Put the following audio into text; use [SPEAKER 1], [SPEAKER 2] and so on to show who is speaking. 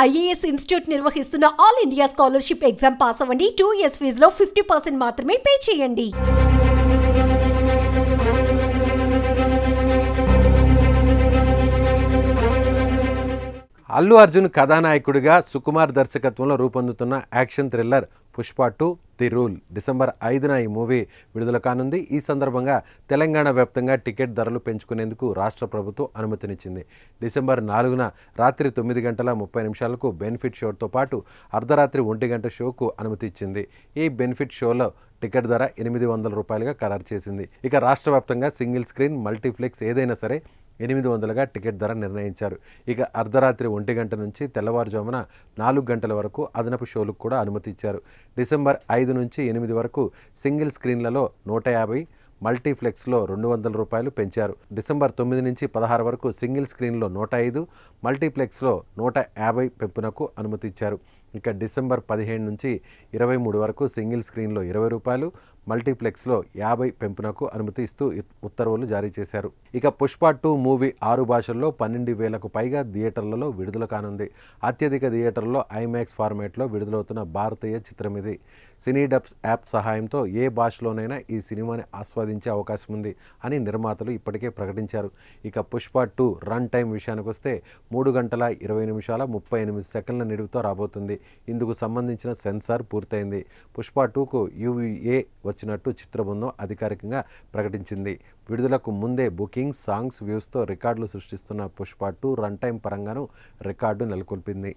[SPEAKER 1] IAS institute నిర్వహిస్తున్న all India scholarship exam pass అవ్వండి. Two years ఫీజులో ఫిఫ్టీ పర్సెంట్ మాత్రమే పే చేయండి.
[SPEAKER 2] అల్లు అర్జున్ కథానాయకుడిగా సుకుమార్ దర్శకత్వంలో రూపొందుతున్న action thriller Pushpa two the rule. December ఐదున ఈ మూవీ విడుదల కానుంది. ఈ సందర్భంగా తెలంగాణ వ్యాప్తంగా టికెట్ ధరలు పెంచుకునేందుకు రాష్ట్ర ప్రభుత్వం అనుమతినిచ్చింది. డిసెంబర్ నాలుగున రాత్రి తొమ్మిది గంటల ముప్పై నిమిషాలకు బెనిఫిట్ షోతో పాటు అర్ధరాత్రి ఒంటి గంట షోకు అనుమతి ఇచ్చింది ఈ బెనిఫిట్ షోలో టికెట్ ధర ఎనిమిది వందల రూపాయలుగా ఖరారు చేసింది. ఇక రాష్ట్ర వ్యాప్తంగా సింగిల్ స్క్రీన్ మల్టీప్లెక్స్ ఏదైనా సరే ఎనిమిది వందలుగా టికెట్ ధర నిర్ణయించారు. ఇక అర్ధరాత్రి ఒంటి గంట నుంచి తెల్లవారుజామున నాలుగు గంటల వరకు అదనపు షోలకు కూడా అనుమతి ఇచ్చారు. డిసెంబర్ ఐదు నుంచి ఎనిమిది వరకు సింగిల్ స్క్రీన్లలో నూట యాభై మల్టీప్లెక్స్లో రెండు వందల రూపాయలు పెంచారు. డిసెంబర్ తొమ్మిది నుంచి పదహారు వరకు సింగిల్ స్క్రీన్లో నూట ఐదు మల్టీప్లెక్స్లో నూట యాభై పెంపునకు అనుమతి ఇచ్చారు. ఇక డిసెంబర్ పదిహేను నుంచి ఇరవై మూడు వరకు సింగిల్ స్క్రీన్లో ఇరవై రూపాయలు మల్టీప్లెక్స్లో యాభై పెంపునకు అనుమతి ఇస్తూ ఉత్తర్వులు జారీ చేశారు. ఇక పుష్ప టూ మూవీ ఆరు భాషల్లో పన్నెండు వేలకు పైగా థియేటర్లలో విడుదల కానుంది. అత్యధిక థియేటర్లో ఐమాక్స్ ఫార్మేట్లో విడుదలవుతున్న భారతీయ చిత్రం ఇది. సినీ డబ్స్ యాప్ సహాయంతో ఏ భాషలోనైనా ఈ సినిమాని ఆస్వాదించే అవకాశం ఉంది అని నిర్మాతలు ఇప్పటికే ప్రకటించారు. ఇక పుష్ప టూ రన్ టైం విషయానికి వస్తే మూడు గంటల ఇరవై నిమిషాల ముప్పై ఎనిమిది సెకండ్ల నిడుగుతో రాబోతుంది. ఇందుకు సంబంధించిన సెన్సార్ పూర్తయింది. పుష్ప టూకు యూఏ వచ్చినట్టు చిత్రబృందం అధికారికంగా ప్రకటించింది. విడుదలకు ముందే బుకింగ్ సాంగ్స్ వ్యూస్తో రికార్డులు సృష్టిస్తున్న పుష్ప టూ రన్ టైం పరంగాను రికార్డు నెలకొల్పింది.